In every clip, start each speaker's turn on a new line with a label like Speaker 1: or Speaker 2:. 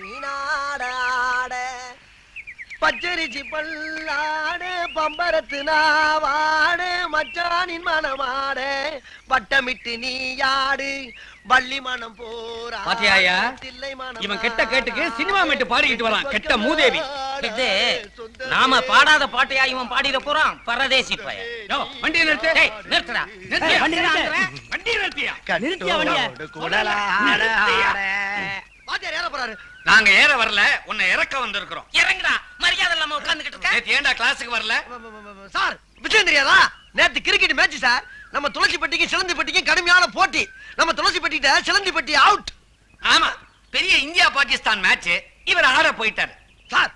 Speaker 1: மீனாடாட பச்சரிசி பல்லாடு பம்பரத்து நாவாடு மச்சானின் மனமாட. வட்டமிட்டு நீயாடு வள்ளி மனம் போரா.
Speaker 2: பாத்தியாயா? இவன் கெட்ட கேட்டுக்கு சினிமா மேட்டு பாடிக்கிட்டு வரான், கெட்ட மூதேவி.
Speaker 3: இது நாம பாடாத பாட்டையா இவன் பாடிட போறான்? பரதேசி பையன்.
Speaker 2: யோ, வண்டியை நிறுத்து.
Speaker 3: நிறுத்துடா.
Speaker 2: வண்டியை நிறுத்தியா?
Speaker 1: நிறுத்தியா
Speaker 2: வண்டிய?
Speaker 1: வாத்தியார் ஏற போறாரு.
Speaker 2: நாங்க ஏற வரல உன்னை இறக்க வந்திருக்கிறோம்.
Speaker 3: இறங்குடா மரியாதை இல்லாம உட்கார்ந்துகிட்டு இருக்க.
Speaker 2: நேத்து ஏன்டா கிளாஸுக்கு வரல?
Speaker 1: சார் விஷயம் தெரியாதா நேத்து கிரிக்கெட் மேட்ச் சார். நம்ம துளசிப்பட்டிக்கு சிலந்திப்பட்டிக்கு கடுமையான போட்டி. நம்ம துளசிப்பட்டிட்ட சிலந்திப்பட்டி அவுட்
Speaker 2: ஆமா பெரிய இந்தியா பாகிஸ்தான் மேட்ச் இவர் ஆட போயிட்டாரு.
Speaker 1: சார்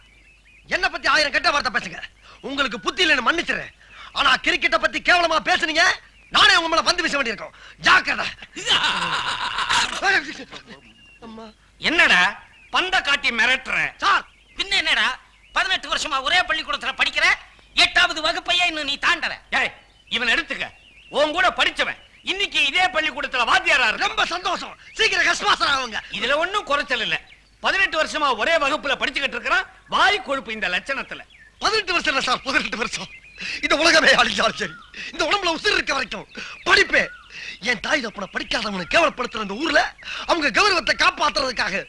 Speaker 1: என்ன பத்தி ஆயிரம் கெட்ட வார்த்தை பேசுங்க. உங்களுக்கு புத்தி இல்லைன்னு மன்னிச்சிடுறேன். ஆனா கிரிக்கெட்ட பத்தி கேவலமா பேசுனீங்க நானே உங்க மேல பந்து வீச வேண்டியிருக்கும். ஜாக்கிரதை. அம்மா.
Speaker 2: என்னடா? பந்த காட்டி மிரட்டுற?
Speaker 1: சார்
Speaker 3: பின்ன என்னடா? பதினெட்டு வருஷமா ஒரே பள்ளிக்கூடத்துல படிக்கிற எட்டாவது வகுப்பையே இன்னும் நீ தாண்டற
Speaker 2: ஏய் இவன் எடுத்துக்க. உன் கூட படிச்சவன். இன்னைக்கு இதே பள்ளிக்கூடத்துல வாத்தியாரா இருக்கு
Speaker 1: ரொம்ப சந்தோஷம். சீக்கிரம் கஸ்மாசன் ஆகுங்க.
Speaker 2: இதுல ஒண்ணும் குறைச்சல் இல்ல. பதினெட்டு வருஷமா ஒரே வகுப்புல படிச்சுக்கிட்டு இருக்கிறான். வாய் கொழுப்பு இந்த லட்சணத்துல.
Speaker 1: பதினெட்டு வருஷம் இல்ல சார் பதினெட்டு வருஷம். இந்த உலகமே அழிஞ்சாலும் சரி. இந்த உடம்புல உசிர் இருக்க வரைக்கும் படிப்பே என் தாய் தப்பனை படிக்காதவனை கேவலப்படுத்துற இந்த ஊர்ல அவங்க கௌரவத்தை காப்பாத்துறதுக்காக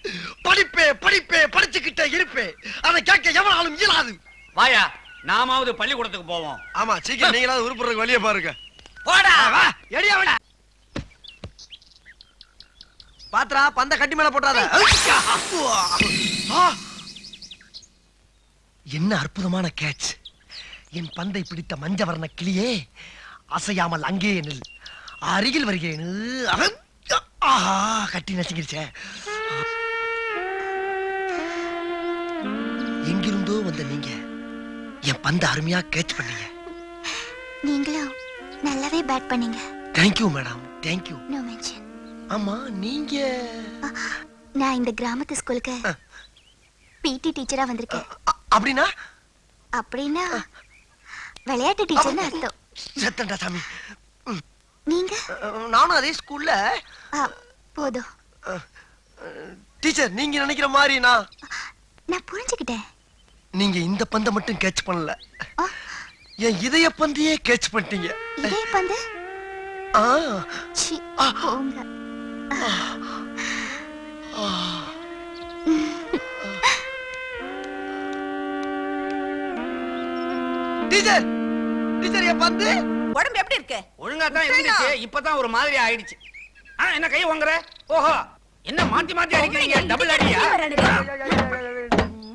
Speaker 1: படிப்பே படிப்பே படிச்சுக்கிட்டே இருப்பே. அதை கேட்க எவனாலும் இயலாது.
Speaker 2: வாயா நாமாவது பள்ளிக்கூடத்துக்கு போவோம்.
Speaker 1: ஆமா சீக்கிரம் நீங்களாவது உருப்புறதுக்கு வழிய பாருங்க.
Speaker 3: போடா.
Speaker 1: எடியா விட பாத்ரா பந்த கட்டி மேல போட்டாத! என்ன அற்புதமான கேட்ச் என் பந்தை பிடித்த மஞ்சவர்ண கிளியே அசையாமல் அங்கே நில். அருகில் வருகிறேன். ஆஹா கட்டி நசுங்கிருச்சே. எங்கிருந்தோ வந்த நீங்க என் பந்த அருமையா கேட்ச் பண்ணீங்க.
Speaker 4: நீங்களும் நல்லாவே பேட் பண்ணீங்க.
Speaker 1: Thank you madam thank you
Speaker 4: no mention
Speaker 1: ஆமா நீங்க?
Speaker 4: நான் இந்த கிராமத்து ஸ்கூலுக்கு. பிடி டீச்சரா வந்திருக்கேன்.
Speaker 1: அ- அப்படின்னா?
Speaker 4: அப்படின்னா விளையாட்டு டீச்சர்னு அர்த்தம்.
Speaker 1: செத்தண்டா சாமி.
Speaker 4: நீங்க?
Speaker 1: நானும் அதே ஸ்கூல்ல.
Speaker 4: போதும்.
Speaker 1: டீச்சர் நீங்க நினைக்கிற மாதிரி நான்
Speaker 4: நான் புரிஞ்சுக்கிட்டேன்.
Speaker 1: நீங்க இந்த பந்தை மட்டும் கேட்ச் பண்ணல. என் இதய பந்தையே கேட்ச் பண்ணிட்டீங்க.
Speaker 4: இதே பந்து?
Speaker 1: ஆ.
Speaker 4: சி போங்க.
Speaker 1: டீச்சர் டீச்சர் என் பந்து?
Speaker 5: உடம்பு எப்படி இருக்கு?
Speaker 2: ஒழுங்கா தான் இருந்துச்சு. இப்பதான் ஒரு மாதிரி ஆயிடுச்சு. ஆ, என்ன கை வாங்குற ஓஹோ. என்ன மாத்தி மாத்தி அடிக்கிறீங்க? டபுள் அடியா?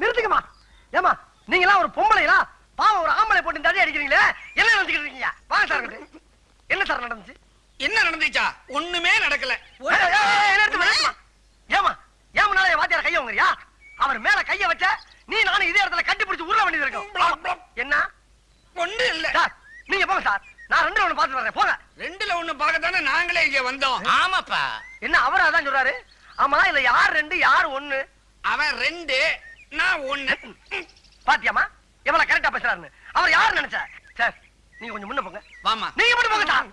Speaker 1: நிறுத்துக்கமா ஏமா நீங்களா ஒரு பொம்பளைங்களா பாவம் ஒரு ஆம்பளை போட்டு அடி அடிக்கிறீங்களே? என்ன நினைச்சுக்கிட்டு இருக்கீங்க? வாங்க சார். என்ன சார் நடந்துச்சு?
Speaker 2: என்ன நடந்துச்சா? ஒண்ணுமே நடக்கல.
Speaker 1: ஏமா ஏமனால என் வாத்தியார கைய வாங்குறியா அவர் மேல கைய வச்ச நீ நானும் இதே இடத்துல கட்டி பிடிச்சு உருள வேண்டியது இருக்கும். என்ன?
Speaker 2: ஒண்ணு இல்ல.
Speaker 1: சார் நீங்க போங்க சார். நான் ஒண்ணு பாத்து வரேன் போங்க.
Speaker 2: ரெண்டுல ஒண்ணு பார்க்கத்தானே நாங்களே இங்க வந்தோம்.
Speaker 3: ஆமாப்பா.
Speaker 1: என்ன அவர் அதான் சொல்றாரு? ஆமா இல்ல யார் ரெண்டு யார் ஒண்ணு?
Speaker 2: அவன் ரெண்டு நான் ஒண்ணு.
Speaker 1: பாத்தியாமா எவ்வளவு கரெக்டா பேசுறாருன்னு. அவர் யார் நினைச்ச? சார் நீங்க கொஞ்சம் முன்ன போங்க.
Speaker 2: வாமா
Speaker 1: நீங்க மட்டும் போங்க சார்.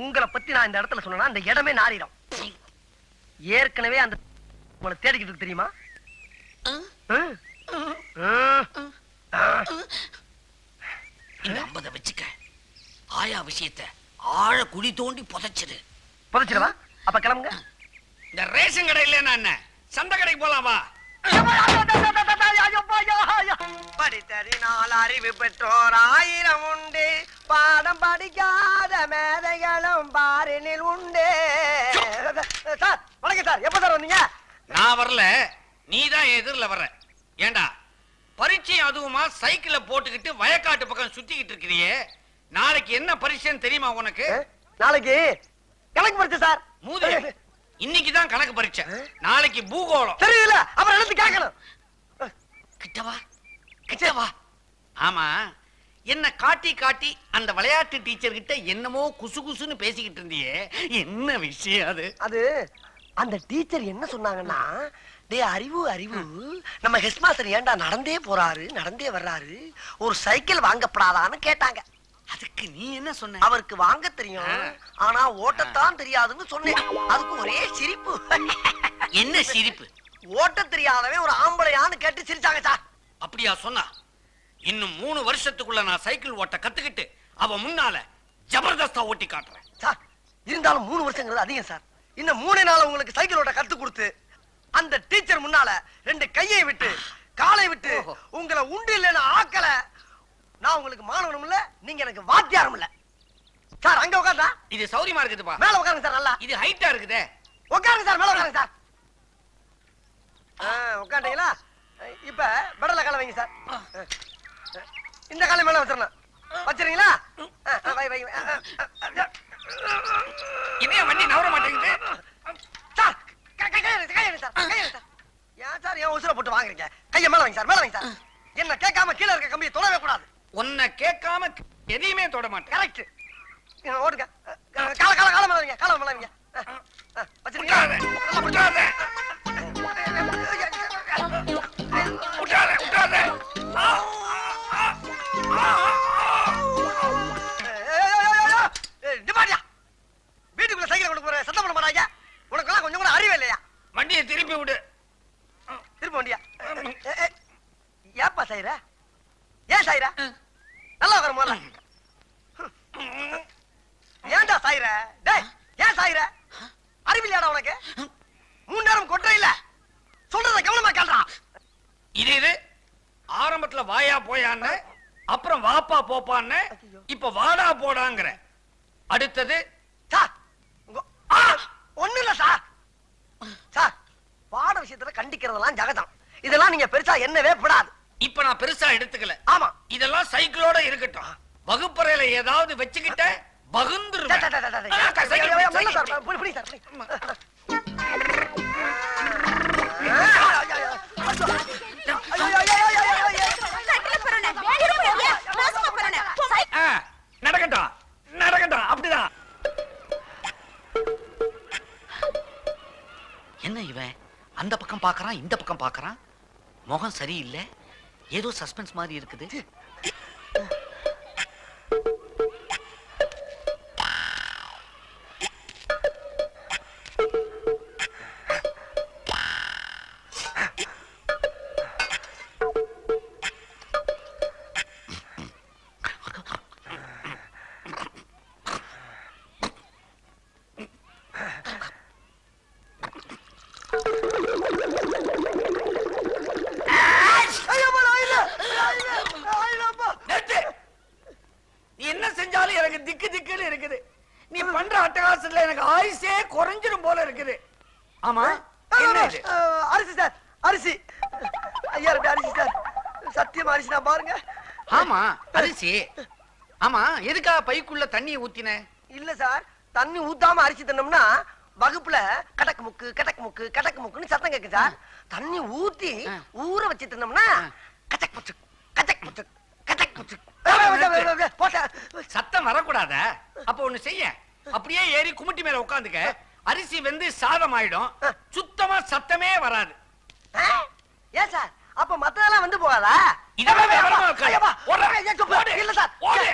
Speaker 1: உங்களை பத்தி நான் இந்த இடத்துல சொன்னா அந்த இடமே நாரிடும். ஏற்கனவே அந்த உங்களை தேடிக்கிட்டு தெரியுமா? ஆ? ஆ.
Speaker 3: இந்த ஐம்பதை வச்சுக்க. ஆயா விஷயத்த ஆழ குழி தோண்டி புதைச்சிரு
Speaker 1: புதைச்சிடவா? அப்ப கிளம்புங்க.
Speaker 2: இந்த ரேஷன் கடை இல்லைன்னா என்ன? சந்தை கடைக்கு போலாம் வா.
Speaker 1: படித்தறினால் அறிவு பெற்றோர் ஆயிரம் உண்டு. பாடம் படிக்காத மேதைகளும் பாரினில் உண்டு. சார் வணக்கம் சார். எப்ப சார் வந்தீங்க?
Speaker 2: நான் வரல. நீ தான் எதிரில் வர்ற. ஏண்டா? பரீட்சை அதுவுமா சைக்கிள போட்டுக்கிட்டு வயக்காட்டு பக்கம் சுத்திக்கிட்டு இருக்கிறியே. நாளைக்கு என்ன பரீட்சைன்னு தெரியுமா உனக்கு?
Speaker 1: நாளைக்கு கணக்கு படிச்சு சார்.
Speaker 2: மூதே இன்னைக்கு தான் கணக்கு பரீட்சை. நாளைக்கு பூகோளம்.
Speaker 1: தெரியல அப்புறம் எழுந்து கேட்கணும்.
Speaker 2: கிட்டவா? கிட்டவா? ஆமா. என்ன காட்டி காட்டி அந்த விளையாட்டு டீச்சர் கிட்ட என்னமோ குசு குசுன்னு பேசிக்கிட்டு இருந்தியே. என்ன விஷயம் அது?
Speaker 1: அது அந்த டீச்சர் என்ன சொன்னாங்கன்னா டே அறிவு அறிவு. நம்ம ஹெட் மாஸ்டர் ஏன்டா நடந்தே போறாரு நடந்தே வர்றாரு? ஒரு சைக்கிள் வாங்கப்படாதான்னு கேட்டாங்க.
Speaker 2: அதுக்கு நீ என்ன சொன்ன?
Speaker 1: அவருக்கு வாங்க தெரியும். ஆனா ஓட்டத்தான் தெரியாதுன்னு சொன்னேன். அதுக்கு ஒரே சிரிப்பு.
Speaker 2: என்ன சிரிப்பு?
Speaker 1: ஓட்ட தெரியாதவன் ஒரு ஆம்பளையான்னு கேட்டு சிரிச்சாங்க சார்.
Speaker 2: அப்படியா சொன்னா? இன்னும் மூணு வருஷத்துக்குள்ள நான் சைக்கிள் ஓட்ட கத்துக்கிட்டு அவ முன்னால ஜபர்தஸ்தா ஓட்டி காட்டுறேன்.
Speaker 1: சார் இருந்தாலும் மூணு வருஷங்கிறது அதிகம் சார். இன்னும் மூணே நாள் உங்களுக்கு சைக்கிள் ஓட்ட கத்து கொடுத்து அந்த முன்னால ரெண்டு கையை விட்டு காலை விட்டு. உங்களை உண்டு இல்லைன்னு ஆக்கல. நான் உங்களுக்கு மாணவனும் இல்ல நீங்க எனக்கு வாத்தியாரும் இல்ல. சார் அங்க உட்காந்தா
Speaker 2: இது சௌரியமா இருக்குதுப்பா.
Speaker 1: மேல உட்காருங்க சார் நல்லா.
Speaker 2: இது ஹைட்டா இருக்குதே.
Speaker 1: உட்காருங்க சார் மேல உட்காருங்க சார். ஆ, உட்காந்தீங்களா இப்ப பெடல காலை வைங்க சார். இந்த காலை மேல வச்சிடணும். வச்சிருங்களா வை வை
Speaker 2: வண்டி நவர மாட்டேங்குது
Speaker 1: சார் கை- கை- கையை எடுங்க, கையை எடுங்க சார் கையை எடுங்க சார் ஏன் சார் ஏன் உசுர போட்டு வாங்குறீங்க கையை மேல வைங்க சார் மேல வைங்க சார். என்ன கேட்காம கீழே இருக்க கம்பியை தொடவே கூடாது.
Speaker 2: உன்னை கேட்காம எதையுமே தொட மாட்டேன்.
Speaker 1: கரெக்ட் ஓடுங்க. கால கால கால மேல வைங்க கால மேல வைங்க. ஆ,
Speaker 2: ஆரம்பத்துல வாயா போயான்னு அப்புறம் வாப்பா போப்பான்னு இப்ப வாடா போடாங்கிற. அடுத்தது
Speaker 1: சார் ஒண்ணும் இல்ல சார். சார் பாட விஷயத்துல கண்டிக்கிறதெல்லாம் ஜகதம் இதெல்லாம் நீங்க பெருசா என்னவே படாது.
Speaker 2: இப்ப நான் பெருசா எடுத்துக்கல.
Speaker 1: ஆமா.
Speaker 2: இதெல்லாம் சைக்கிளோட இருக்கட்டும். வகுப்பறையில ஏதாவது வச்சுக்கிட்ட
Speaker 1: டே,
Speaker 2: இந்த பக்கம் பார்க்கறான். முகம் சரியில்லை. ஏதோ சஸ்பென்ஸ் மாதிரி இருக்குது. ஆமா என்ன இது?
Speaker 1: அரிசி சார் அரிசி. ஐயா ரூபாய் அரிசி சார். சத்தியமா அரிசி நான் பாருங்க.
Speaker 2: ஆமா அரிசி. ஆமா எதுக்கா பைக்குள்ள தண்ணியை ஊத்தின?
Speaker 1: இல்ல சார் தண்ணி ஊத்தாம அரிசி தின்னோம்னா வகுப்புல கடக்கு முக்கு கடக்கு முக்கு கடக்கு முக்குன்னு சத்தம் கேக்கு சார். தண்ணி ஊத்தி. ஊற வச்சு தின்னோம்னா. கச்சக் முச்சு கச்சக் முச்சு கச்சக்
Speaker 2: நிறுத்து.
Speaker 1: போட்ட
Speaker 2: சத்தம் வரக்கூடாத? அப்ப ஒண்ணு செய்ய. அப்படியே ஏறி குமிட்டி மேல உட்காந்துக்க. அரிசி வெந்து சாதம் ஆயிடும் சுத்தமா சத்தமே வராது.
Speaker 1: ஏன் சார்? அப்ப மத்ததெல்லாம் வந்து போகாதா?
Speaker 2: இதெல்லாம் விவரமா.
Speaker 1: இல்ல சார்.
Speaker 2: ஓடு.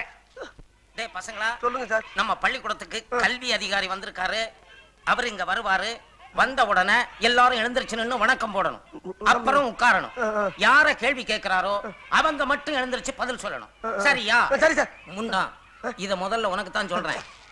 Speaker 3: டேய் பசங்களா.
Speaker 1: சொல்லுங்க சார்.
Speaker 3: நம்ம பள்ளிக்கூடத்துக்கு கல்வி அதிகாரி வந்திருக்காரு. அவர் இங்க வருவாரு. வந்த உடனே எல்லாரும் எழுந்திருச்சு நின்னு வணக்கம் போடணும். அப்புறம் உட்காரணும். யார கேள்வி கேட்கிறாரோ அவங்க மட்டும் எழுந்திருச்சு பதில் சொல்லணும். சரியா?
Speaker 1: சரி சார்.
Speaker 3: முண்டா இத முதல்ல உனக்கு தான் சொல்றேன்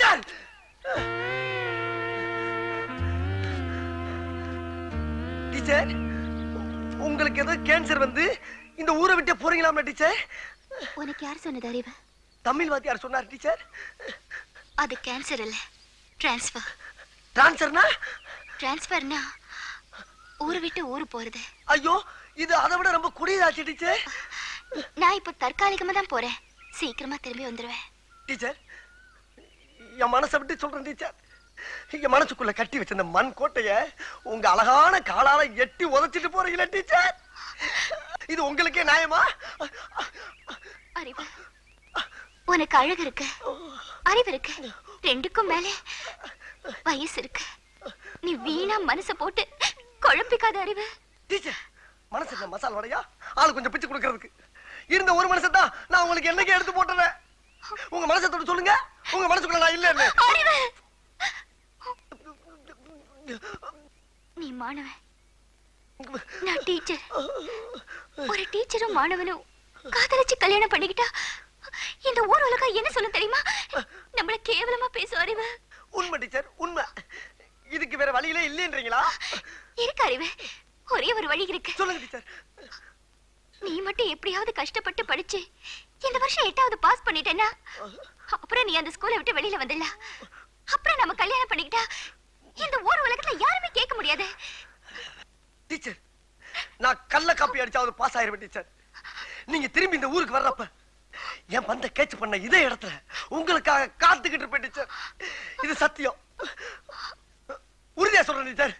Speaker 1: டீச்சர் டீச்சர் உங்களுக்கு ஏதோ கேன்சர் வந்து இந்த ஊரை விட்டு போறீங்களாமா டீச்சர்
Speaker 4: உனக்கு யார் சொன்னது அறிவு?
Speaker 1: தமிழ் வாத்தியார் சொன்னார் டீச்சர்
Speaker 4: அது கேன்சர் இல்ல. டிரான்ஸ்ஃபர்
Speaker 1: டிரான்ஸ்ஃபர்னா
Speaker 4: டிரான்ஸ்ஃபர்னா ஊரை விட்டு ஊரு போறது.
Speaker 1: ஐயோ இது அதை விட ரொம்ப குடியதாச்சு டீச்சர்
Speaker 4: நான் இப்போ தற்காலிகமா தான் போறேன். சீக்கிரமா திரும்பி வந்துருவேன்.
Speaker 1: டீச்சர் என் மனசை விட்டு சொல்றேன் டீச்சர். என் மனசுக்குள்ள கட்டி வச்சிருந்த மண் கோட்டைய உங்க அழகான காலால எட்டி உதைச்சிட்டு போறீங்களா டீச்சர். இது உங்களுக்கே நியாயமா?
Speaker 4: அறிவு. உனக்கு அழகு இருக்கு. அறிவு இருக்கு. ரெண்டுக்கும் மேல வயசு இருக்கு. நீ வீணா மனச போட்டு குழப்பிக்காத அறிவு.
Speaker 1: டீச்சர் மனசு மசால் வடையா? ஆளு கொஞ்சம் பிச்சு கொடுக்கறதுக்கு. இருந்த ஒரு மனுஷன் தான் நான் உங்களுக்கு என்னைக்கு எடுத்து போட்டுறேன். உங்க மனசை தொட்டு சொல்லுங்க. உங்க மனசுக்குள்ள நான் இல்லைன்னு
Speaker 4: அறிவு. நீ மாணவன். நான் டீச்சர். ஒரு டீச்சரும் மாணவனும் காதலிச்சு கல்யாணம் பண்ணிக்கிட்டா இந்த ஊர் உலகம் என்ன சொல்ல தெரியுமா? நம்மள கேவலமா பேசும் அறிவு.
Speaker 1: உண்மை டீச்சர் உண்மை. இதுக்கு வேற வழியிலே இல்லைன்றீங்களா?
Speaker 4: இருக்கு அறிவு. ஒரே ஒரு வழி இருக்கு.
Speaker 1: சொல்லுங்க டீச்சர்.
Speaker 4: மட்டும் எப்படியாவது கஷ்டப்பட்டு படிச்சு இந்த வருஷம் எட்டாவது பாஸ் பண்ணிட்டேன்னா அப்புறம் நீ அந்த ஸ்கூலை விட்டு வெளியில வந்துடல? அப்புறம் நம்ம கல்யாணம் பண்ணிக்கிட்டா இந்த ஊர் உலகத்துல யாருமே கேட்க முடியாது.
Speaker 1: டீச்சர் நான் கள்ள காப்பி அடிச்சாவது பாஸ் ஆயிருவேன் டீச்சர் நீங்க திரும்பி இந்த ஊருக்கு வர்றப்ப என் பந்த கேட்ச் பண்ண இதே இடத்துல உங்களுக்காக காத்துக்கிட்டு இருப்பேன் டீச்சர் இது சத்தியம். உறுதியா சொல்றேன் டீச்சர்